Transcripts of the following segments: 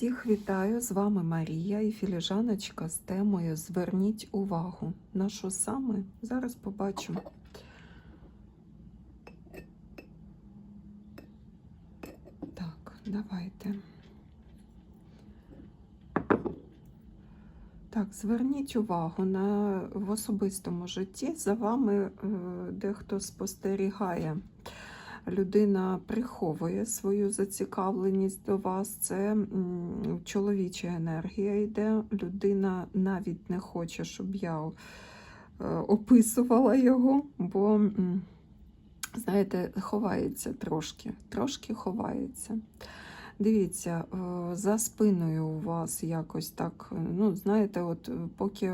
Всіх вітаю! З вами Марія і філіжаночка з темою Зверніть увагу. На що саме? Зараз побачимо. Так, давайте. Так, зверніть увагу на в особистому житті за вами е, дехто спостерігає. Людина приховує свою зацікавленість до вас. Це чоловіча енергія йде. Людина навіть не хоче, щоб я е, описувала його, бо, знаєте, ховається трошки, трошки ховається. Дивіться, е, за спиною у вас якось так, ну, знаєте, от поки.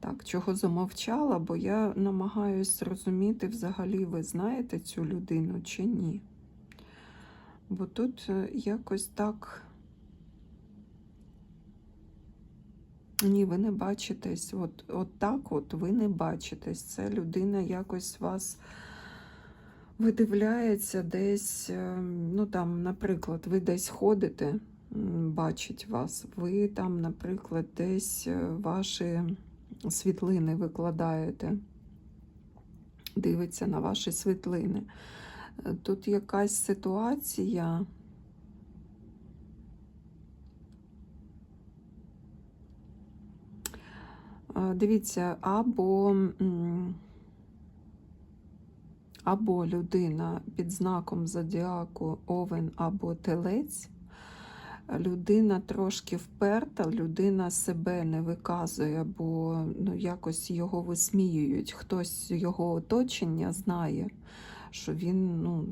Так, чого замовчала, бо я намагаюся зрозуміти, взагалі ви знаєте цю людину чи ні. Бо тут е, якось так. Ні, ви не бачитесь. От, от так от ви не бачитесь. Це людина якось вас видивляється десь, е, ну там, наприклад, ви десь ходите, бачить вас, ви там, наприклад, десь е, ваші світлини викладаєте, дивиться на ваші світлини. Е, Тут якась ситуація. Е, Дивіться, або, або людина під знаком зодіаку Овен або Телець. Людина трошки вперта, людина себе не виказує, бо ну, якось його висміюють. Хтось його оточення знає, що він ну,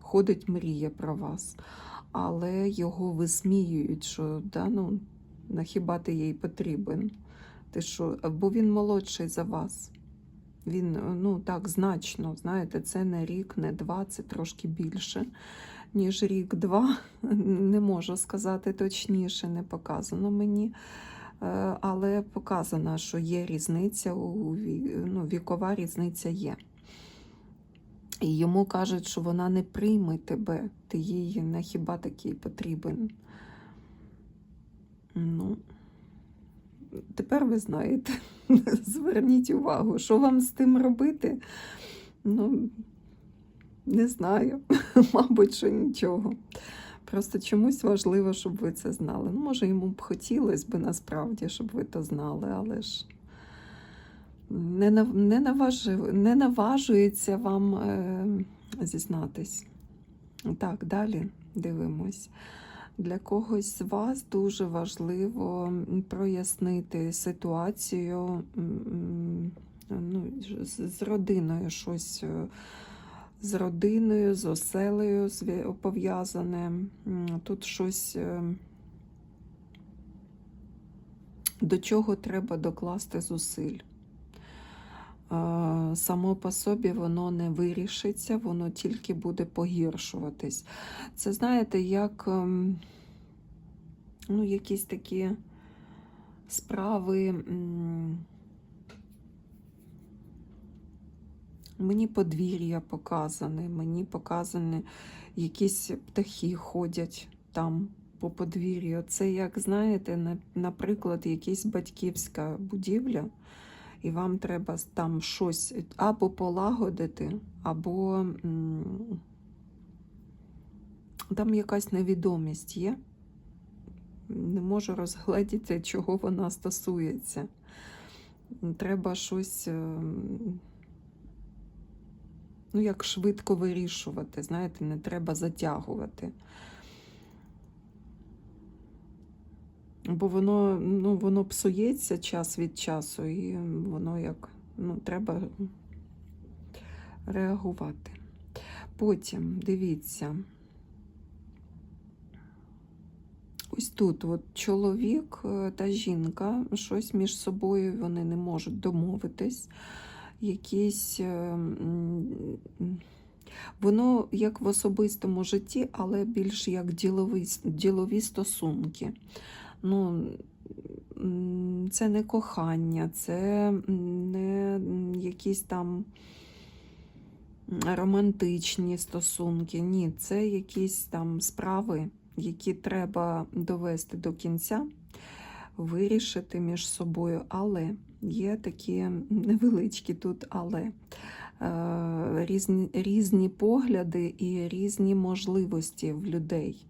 ходить, мріє про вас, але його висміюють, що да, ну, хіба ти їй потрібен? Ти що? Бо він молодший за вас. Він ну так значно, знаєте, це не рік, не два, це трошки більше, ніж рік-два. Не можу сказати точніше, не показано мені. Е, Але показано, що є різниця, ну, вікова різниця є. І йому кажуть, що вона не прийме тебе, ти їй не хіба такий потрібен. Ну, тепер ви знаєте. Зверніть увагу, що вам з тим робити? Ну, не знаю. Мабуть, що нічого. Просто чомусь важливо, щоб ви це знали. Ну, може, йому б хотілося б насправді, щоб ви то знали, але ж не, не, наважив, не наважується вам е, зізнатись. Так, далі дивимось. Для когось з вас дуже важливо прояснити ситуацію ну, з, з родиною, щось е, з родиною, з оселею пов'язане. Тут щось е, до чого треба докласти зусиль. Е, Само по собі воно не вирішиться, воно тільки буде погіршуватись. Це знаєте, як ем, ну, якісь такі справи. Мені подвір'я показане, мені показані якісь птахи ходять там по подвір'ю. Це, як знаєте, наприклад, якась батьківська будівля, і вам треба там щось або полагодити, або там якась невідомість є. Не можу розгледіти, чого вона стосується. Треба щось. Ну, як швидко вирішувати, знаєте, не треба затягувати. Бо воно, ну, воно псується час від часу, і воно як, ну, треба реагувати. Потім, дивіться, ось тут от чоловік е, та жінка, щось між собою вони не можуть домовитись якісь. е, Воно як в особистому житті, але більш як ділові, ділові стосунки. Ну, це не кохання, це не, якісь там. романтичні стосунки. Ні, це якісь там справи, які треба довести до кінця, вирішити між собою. Але є такі невеличкі тут, але е, різні, різні погляди і різні можливості в людей.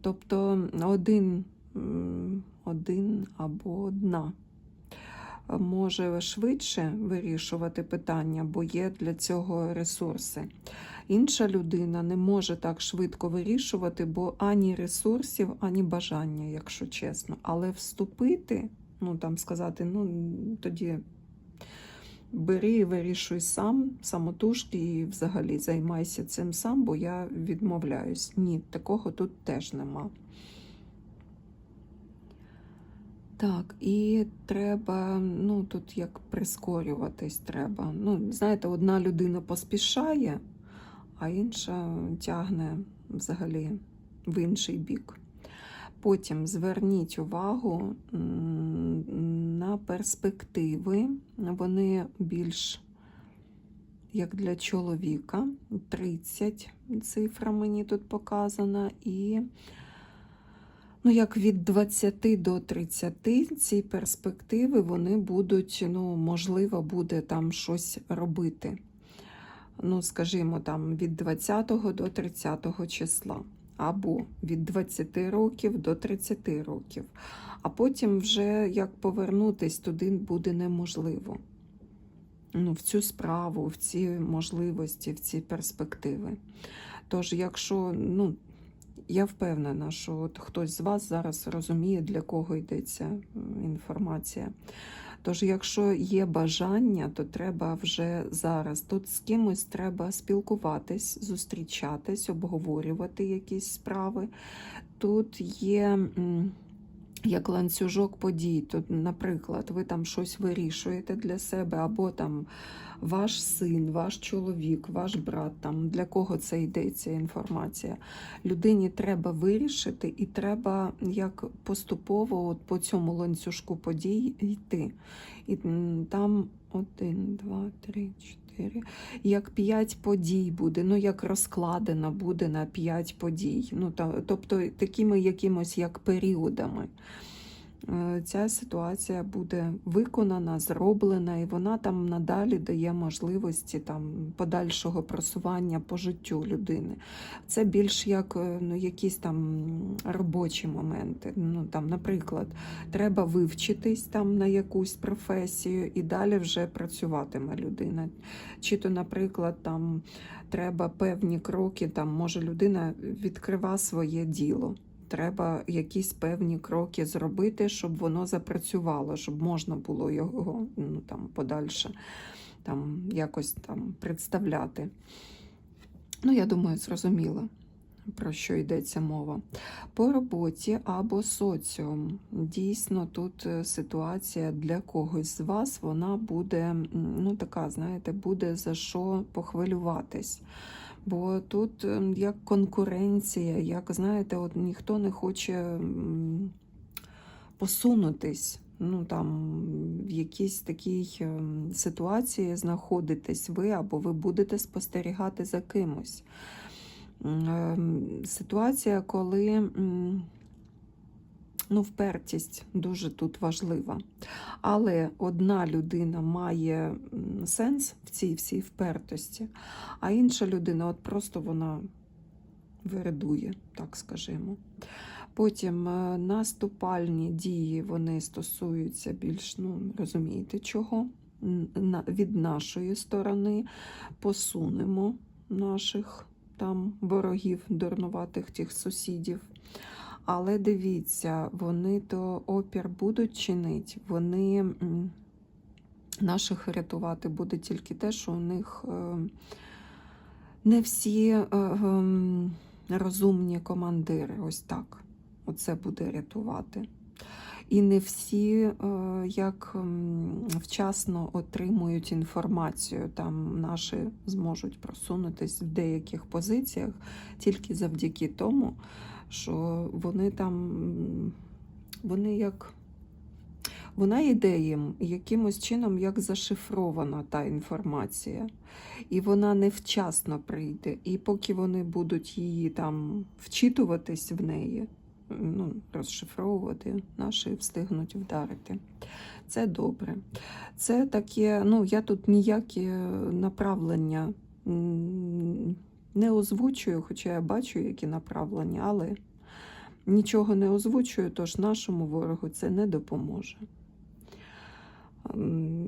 Тобто один, один або одна може швидше вирішувати питання, бо є для цього ресурси. Інша людина не може так швидко вирішувати, бо ані ресурсів, ані бажання, якщо чесно. Але вступити, ну там сказати, ну тоді бери вирішуй сам, самотужки, і взагалі займайся цим сам, бо я відмовляюсь. Ні, такого тут теж нема. Так, і треба, ну тут як прискорюватись треба. Ну, знаєте, одна людина поспішає, а інша тягне взагалі в інший бік. Потім зверніть увагу на перспективи. Вони більш як для чоловіка. 30 цифра мені тут показана. І ну, як від 20 до 30 ці перспективи вони будуть, ну, можливо, буде там щось робити. Ну, скажімо, там від 20 до 30 числа або від 20 років до 30 років. А потім вже як повернутись туди буде неможливо. Ну, в цю справу, в ці можливості, в ці перспективи. Тож, якщо, ну, я впевнена, що от хтось з вас зараз розуміє, для кого йдеться інформація. Тож, якщо є бажання, то треба вже зараз. Тут з кимось треба спілкуватись, зустрічатись, обговорювати якісь справи. Тут є як ланцюжок подій. Тут, наприклад, ви там щось вирішуєте для себе, або там ваш син, ваш чоловік, ваш брат, там для кого це йдеться інформація. Людині треба вирішити, і треба як поступово от по цьому ланцюжку подій йти. І там один, два, три, чотири. Як 5 подій буде, ну як розкладено буде на 5 подій. Ну, та, тобто такими якимось як періодами. Е, Ця ситуація буде виконана, зроблена, і вона там надалі дає можливості там подальшого просування по життю людини. Це більш як е, ну, якісь там робочі моменти. Ну, там, наприклад, треба вивчитись там на якусь професію і далі вже працюватиме людина. Чи то, наприклад, там треба певні кроки, там може людина відкрива своє діло. Треба якісь певні кроки зробити, щоб воно запрацювало, щоб можна було його ну, там, подальше там, якось там, представляти. Ну, я думаю, зрозуміло, про що йдеться мова. По роботі або соціум. Дійсно, тут е, ситуація для когось з вас вона буде, ну, така, знаєте, буде за що похвилюватись. Бо тут ем, як конкуренція, як знаєте, от ніхто не хоче посунутись. Ну там в якійсь такій ем, ситуації знаходитесь ви, або ви будете спостерігати за кимось. Ем, Ситуація, коли ну, впертість дуже тут важлива. Але одна людина має сенс в цій всій впертості, а інша людина от просто вона виридує, так скажімо. Потім е, наступальні дії вони стосуються більш, ну, розумієте, чого? Від нашої сторони посунемо наших там ворогів, дурнуватих тих сусідів. Але дивіться, вони то опір будуть чинити, вони наших рятувати буде тільки те, що у них е, не всі е, ем, розумні командири. Ось так. Оце буде рятувати. І не всі е, як вчасно отримують інформацію. Там наші зможуть просунутись в деяких позиціях тільки завдяки тому, що вони там, вони як вона йде їм якимось чином як зашифрована та інформація. І вона невчасно прийде. І поки вони будуть її там вчитуватись в неї, ну, розшифровувати, наші встигнуть вдарити. Це добре. Це таке, ну, я тут ніякі направлення не озвучую, хоча я бачу, які направлення, але нічого не озвучую, тож нашому ворогу це не допоможе.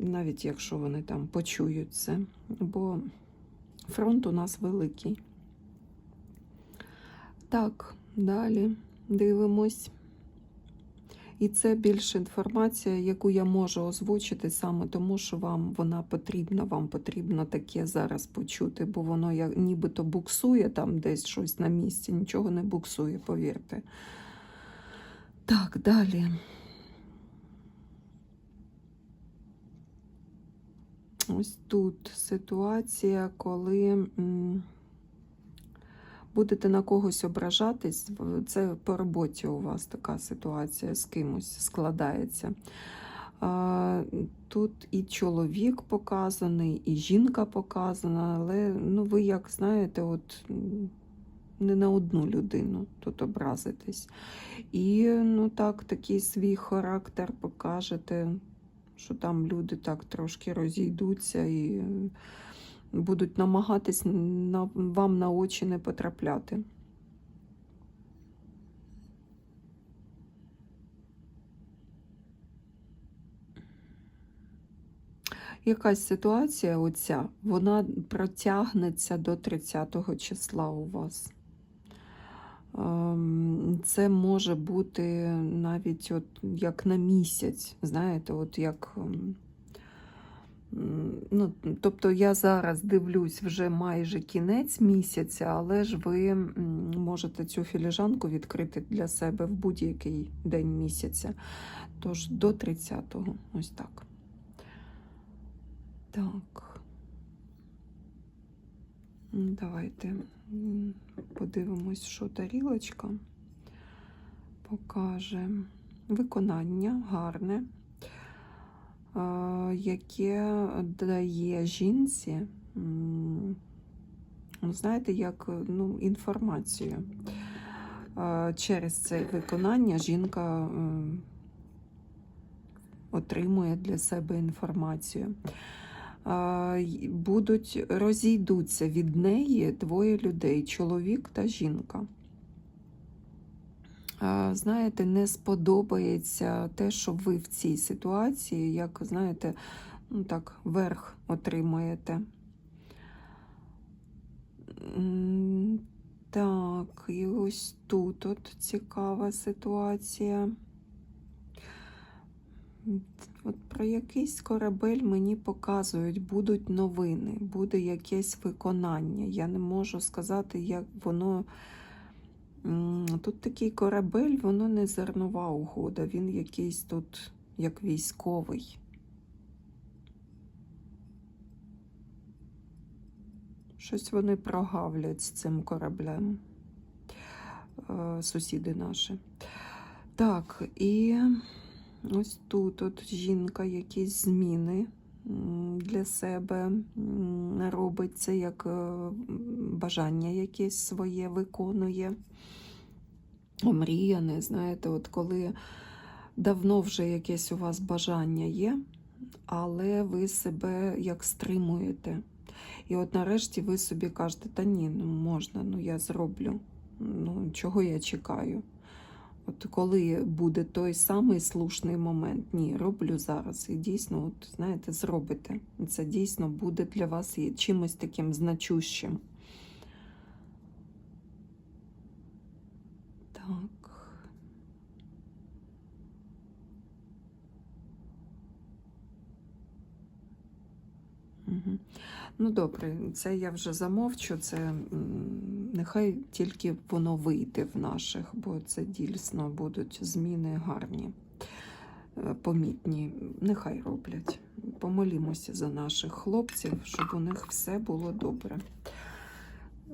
Навіть якщо вони там почують це, бо фронт у нас великий. Так, далі дивимось. І це більше інформація, яку я можу озвучити саме тому, що вам вона потрібна. Вам потрібно таке зараз почути, бо воно як нібито буксує там десь щось на місці, нічого не буксує, повірте. Так, далі. Ось тут ситуація, коли будете на когось ображатись, це по роботі у вас така ситуація з кимось складається. Тут і чоловік показаний, і жінка показана, але ну, ви, як знаєте, от не на одну людину тут образитесь. І ну так, такий свій характер покажете, що там люди так трошки розійдуться і будуть намагатись на, вам на очі не потрапляти. Якась ситуація, оця, вона протягнеться до 30 числа у вас. Ем, Це може бути навіть от як на місяць, знаєте, от як. Ну, тобто я зараз дивлюсь вже майже кінець місяця, але ж ви можете цю філіжанку відкрити для себе в будь-який день місяця. Тож до 30-го, ось так. Так. Давайте подивимось, що тарілочка покаже. Виконання гарне, яке дає жінці, ну, знаєте, як ну, інформацію. Через це виконання жінка отримує для себе інформацію. Будуть розійдуться від неї двоє людей чоловік та жінка. Знаєте, не сподобається те, що ви в цій ситуації, як знаєте, ну так, верх отримуєте. М, Так, і ось тут от цікава ситуація. От про якийсь корабель мені показують, будуть новини, буде якесь виконання. Я не можу сказати, як воно. Тут такий корабель, воно не зернова угода, він якийсь тут як військовий. Щось вони прогавлять з цим кораблем, е, сусіди наші. Так, і ось тут от жінка якісь зміни для себе робить це як е, бажання якесь своє виконує. Омріяне, знаєте, от коли давно вже якесь у вас бажання є, але ви себе як стримуєте. І от нарешті ви собі кажете, та ні, ну можна, ну я зроблю. Ну, чого я чекаю? От коли буде той самий слушний момент, ні, роблю зараз. І дійсно, от знаєте, зробите. Це дійсно буде для вас чимось таким значущим. Так. Угу. Ну, добре, це я вже замовчу. Це нехай тільки воно вийде в наших, бо це дійсно будуть зміни гарні, е, помітні. Нехай роблять. Помолімося за наших хлопців, щоб у них все було добре.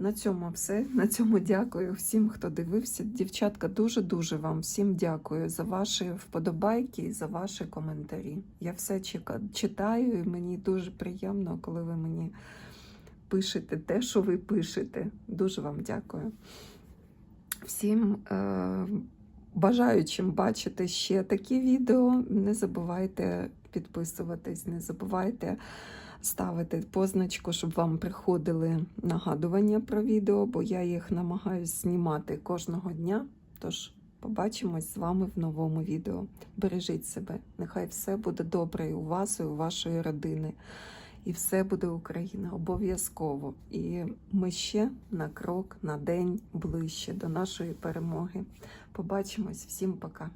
На цьому все. На цьому дякую всім, хто дивився. Дівчатка, дуже-дуже вам всім дякую за ваші вподобайки і за ваші коментарі. Я все читаю, і мені дуже приємно, коли ви мені пишете те, що ви пишете. Дуже вам дякую. Всім е, бажаючим бачити ще такі відео, не забувайте підписуватись, не забувайте ставити позначку, щоб вам приходили нагадування про відео, бо я їх намагаюся знімати кожного дня. Тож побачимось з вами в новому відео. Бережіть себе, нехай все буде добре і у вас, і у вашої родини. І все буде Україна обов'язково. І ми ще на крок, на день ближче до нашої перемоги. Побачимось. Всім пока.